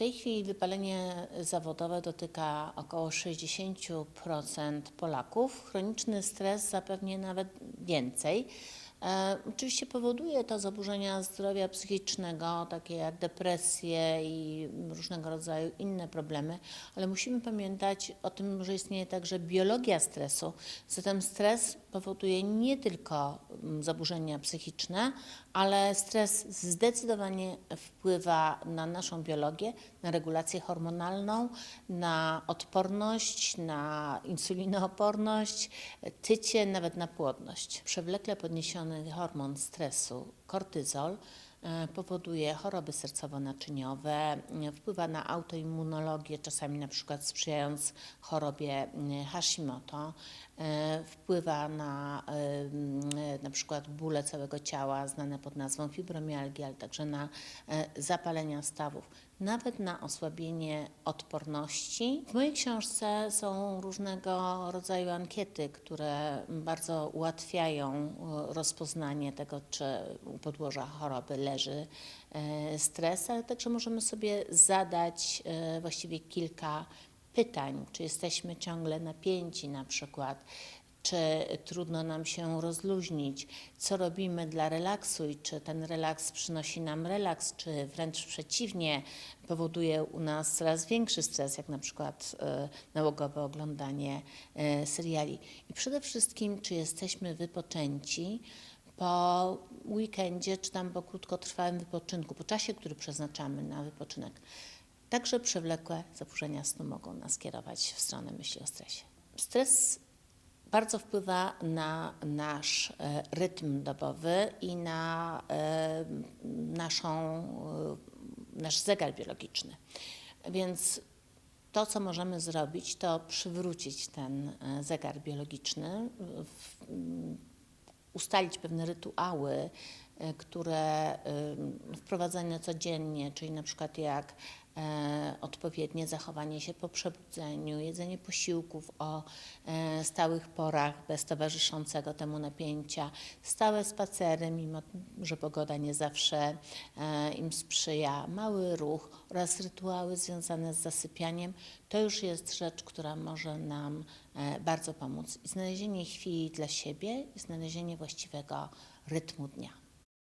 tej chwili wypalenie zawodowe dotyka około 60% Polaków. Chroniczny stres zapewnie nawet więcej. E, Oczywiście powoduje to zaburzenia zdrowia psychicznego, takie jak depresje i różnego rodzaju inne problemy, ale musimy pamiętać o tym, że istnieje także biologia stresu. Zatem stres powoduje nie tylko mm, zaburzenia psychiczne, ale stres zdecydowanie wpływa na naszą biologię, na regulację hormonalną, na odporność, na insulinooporność, tycie, nawet na płodność. Przewlekle podniesiony hormon stresu, kortyzol, powoduje choroby sercowo-naczyniowe, e, wpływa na autoimmunologię, czasami na przykład sprzyjając chorobie mm, Hashimoto, e, wpływa na e, na przykład bóle całego ciała znane pod nazwą fibromialgia, ale także na e, zapalenia stawów, nawet na osłabienie odporności. W mojej książce są różnego rodzaju ankiety, które bardzo ułatwiają e, rozpoznanie tego, czy u podłoża choroby leży e, stres, ale także możemy sobie zadać e, właściwie kilka pytań, czy jesteśmy ciągle napięci na przykład, czy trudno nam się rozluźnić, co robimy dla relaksu i czy ten relaks przynosi nam relaks, czy wręcz przeciwnie, powoduje u nas coraz większy stres, jak na przykład e, nałogowe oglądanie seriali. I przede wszystkim, czy jesteśmy wypoczęci po weekendzie, czy tam po krótkotrwałym wypoczynku, po czasie, który przeznaczamy na wypoczynek. Także przewlekłe zaburzenia snu mogą nas kierować w stronę myśli o stresie. Stres bardzo wpływa na nasz e, rytm dobowy i na e, naszą, e, nasz zegar biologiczny. Więc to, co możemy zrobić, to przywrócić ten zegar biologiczny, ustalić pewne rytuały, e, które wprowadzane codziennie, czyli na przykład jak odpowiednie zachowanie się po przebudzeniu, jedzenie posiłków o e, stałych porach bez towarzyszącego temu napięcia, stałe spacery, mimo że pogoda nie zawsze e, im sprzyja, mały ruch oraz rytuały związane z zasypianiem, to już jest rzecz, która może nam e, bardzo pomóc. I znalezienie chwili dla siebie i znalezienie właściwego rytmu dnia.